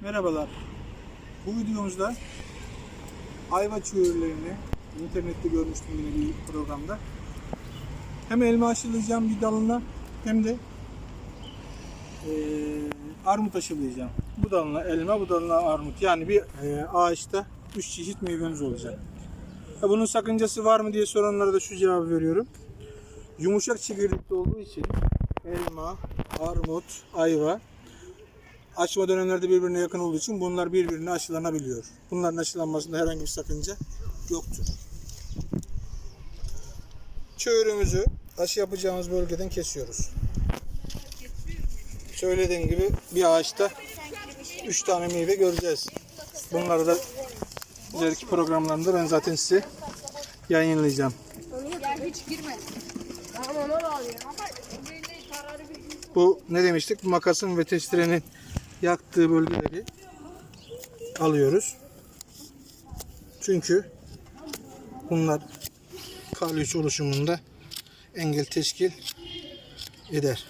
Merhabalar. Bu videomuzda ayva çığırlarını internette görmüştüm yine bir programda. Hem elma aşılayacağım bir dalına hem de eee, armut aşılayacağım. Bu dalına elma, bu dalına armut. Yani bir eee, ağaçta 3 çeşit meyvemiz olacak. Ha, bunun sakıncası var mı diye soranlara da şu cevabı veriyorum. Yumuşak çekirdekli olduğu için elma, armut, ayva açma dönemlerde birbirine yakın olduğu için bunlar birbirine aşılanabiliyor. Bunların aşılanmasında herhangi bir sakınca yoktur. Çöğürümüzü aşı yapacağımız bölgeden kesiyoruz. Söylediğim gibi bir ağaçta 3 tane meyve göreceğiz. Bunları da ileriki programlarımda ben zaten size yayınlayacağım. Bu ne demiştik? Bu makasın ve testerenin yaktığı bölgeleri alıyoruz. Çünkü bunlar kalyüç oluşumunda engel teşkil eder.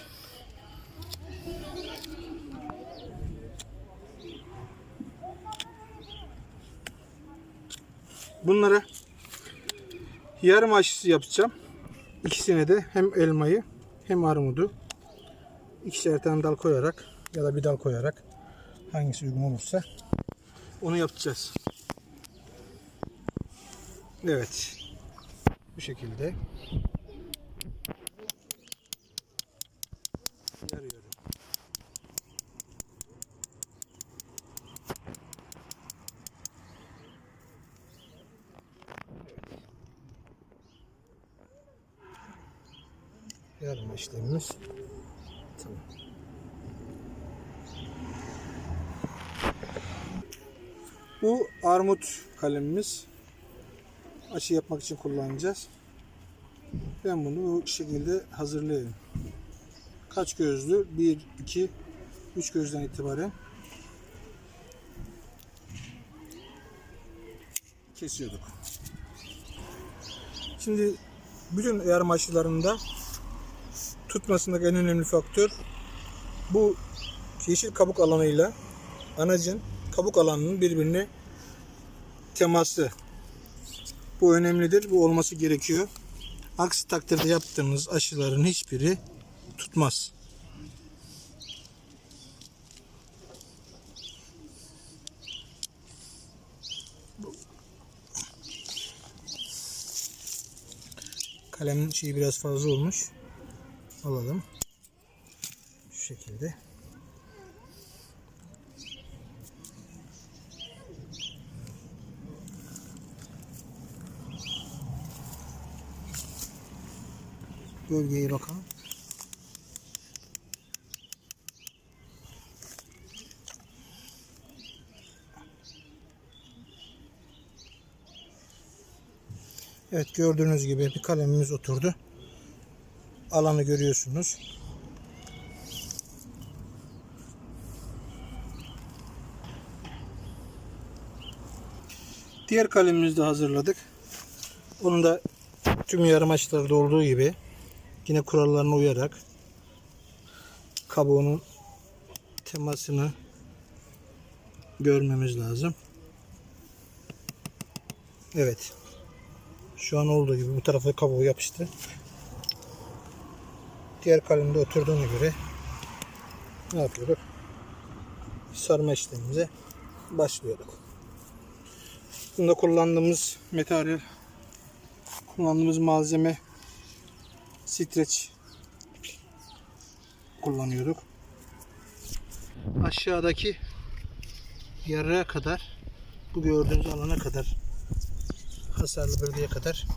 Bunlara yarım aşısı yapacağım. İkisine de hem elmayı hem armudu ikişer tane dal koyarak ya da bir dal koyarak hangisi uygun olursa onu yapacağız. Evet. Bu şekilde yarıyorum. Yarım işlemimiz tamam. Bu armut kalemimiz. Aşı yapmak için kullanacağız. Ben bunu bu şekilde hazırlayayım. Kaç gözlü? 1, 2, 3 gözden itibaren kesiyorduk. Şimdi bütün yarım aşılarında tutmasındaki en önemli faktör bu yeşil kabuk alanıyla anacın kabuk alanının birbirine teması. Bu önemlidir. Bu olması gerekiyor. Aksi takdirde yaptığımız aşıların hiçbiri tutmaz. Kalemin şeyi biraz fazla olmuş. Alalım. Şu şekilde. Bölgeye bakalım. Evet gördüğünüz gibi bir kalemimiz oturdu. Alanı görüyorsunuz. Diğer kalemimizi de hazırladık. Onu da tüm yarım açılarda olduğu gibi yine kurallarına uyarak kabuğunun temasını görmemiz lazım. Evet. Şu an olduğu gibi bu tarafa kabuğu yapıştı. Diğer kalemde oturduğuna göre ne yapıyorduk? Sarma işlemimize başlıyorduk. Bunda kullandığımız materyal kullandığımız malzeme streç kullanıyorduk. Aşağıdaki yarıya kadar bu gördüğünüz alana kadar hasarlı bölgeye kadar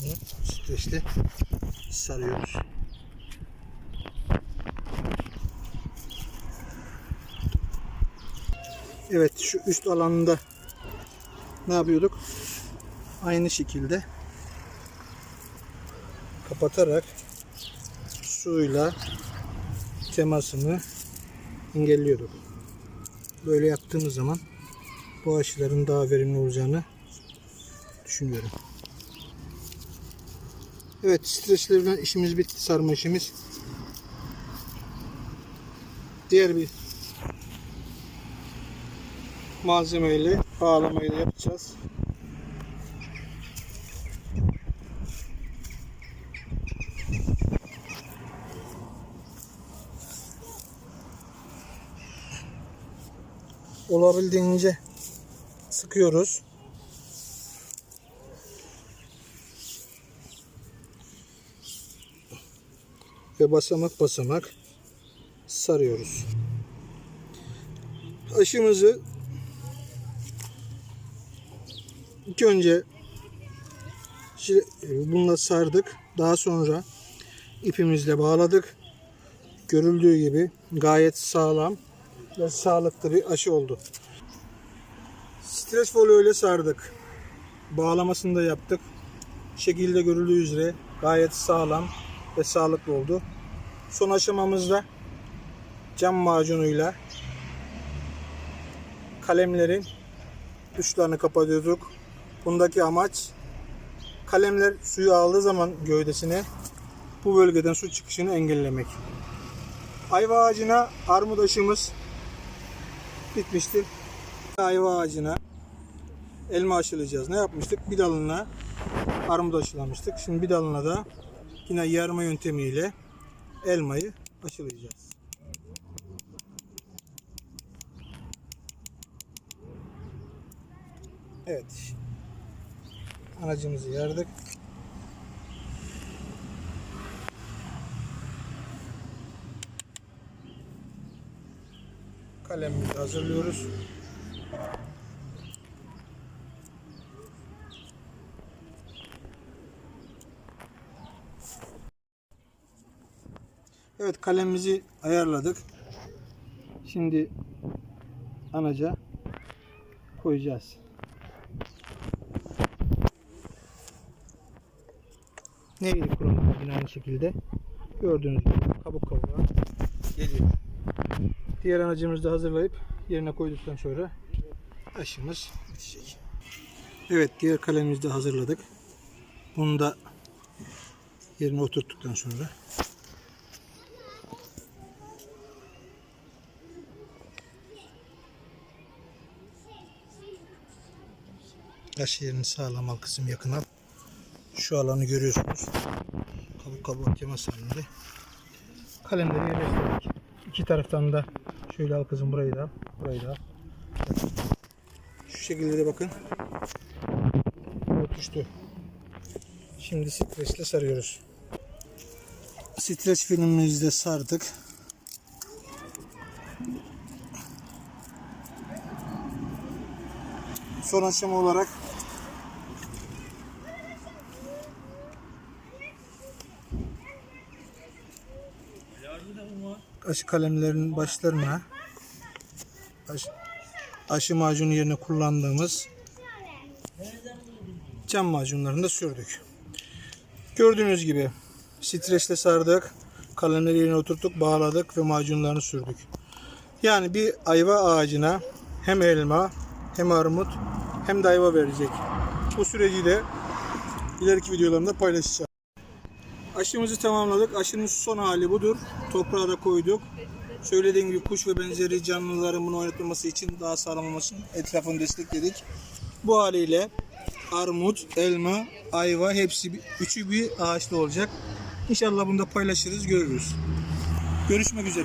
bunu streçle sarıyoruz. Evet şu üst alanında ne yapıyorduk? Aynı şekilde kapatarak suyla temasını engelliyorduk. Böyle yaptığımız zaman bu aşıların daha verimli olacağını düşünüyorum. Evet streçlerden işimiz bitti sarma işimiz. Diğer bir malzemeyle bağlamayı da yapacağız. Olabildiğince sıkıyoruz. Ve basamak basamak sarıyoruz. Aşımızı ilk önce bununla sardık. Daha sonra ipimizle bağladık. Görüldüğü gibi gayet sağlam sağlıklı bir aşı oldu. Streç folyo ile sardık. Bağlamasını da yaptık. Şekilde görüldüğü üzere gayet sağlam ve sağlıklı oldu. Son aşamamızda cam macunuyla kalemlerin uçlarını kapatıyorduk. Bundaki amaç kalemler suyu aldığı zaman gövdesine bu bölgeden su çıkışını engellemek. Ayva ağacına armut aşımız bitmiştir. Ayva ağacına elma aşılayacağız. Ne yapmıştık? Bir dalına armut aşılamıştık. Şimdi bir dalına da yine yarma yöntemiyle elmayı aşılayacağız. Evet. Aracımızı yardık. Kalemimizi hazırlıyoruz. Evet kalemimizi ayarladık. Şimdi anaca koyacağız. Neydi kuramı yine aynı şekilde. Gördüğünüz gibi kabuk kabuğa geliyor. Diğer anacımızı da hazırlayıp yerine koyduktan sonra aşımız bitecek. Evet diğer kalemimizi de hazırladık. Bunu da yerine oturttuktan sonra Aşı yerini sağlam al kısım yakın al. Şu alanı görüyorsunuz. Kabuk kabuğa temas halinde. Kalemleri yerleştirdik. İki taraftan da şöyle al kızım burayı da. Burayı da. Şu şekilde de bakın. Örtüştü. Şimdi stresle sarıyoruz. Streç filmimizi de sardık. Son aşama olarak aşı kalemlerinin başlarına aşı, aşı macunu yerine kullandığımız cam macunlarını da sürdük. Gördüğünüz gibi streçle sardık. Kalemleri yerine oturttuk, bağladık ve macunlarını sürdük. Yani bir ayva ağacına hem elma hem armut hem de ayva verecek. Bu süreci de ileriki videolarımda paylaşacağım. Aşımızı tamamladık. Aşının son hali budur. Toprağa da koyduk. Söylediğim gibi kuş ve benzeri canlıların bunu oynatmaması için daha sağlam olması için etrafını destekledik. Bu haliyle armut, elma, ayva hepsi üçü bir ağaçta olacak. İnşallah bunu da paylaşırız, görürüz. Görüşmek üzere.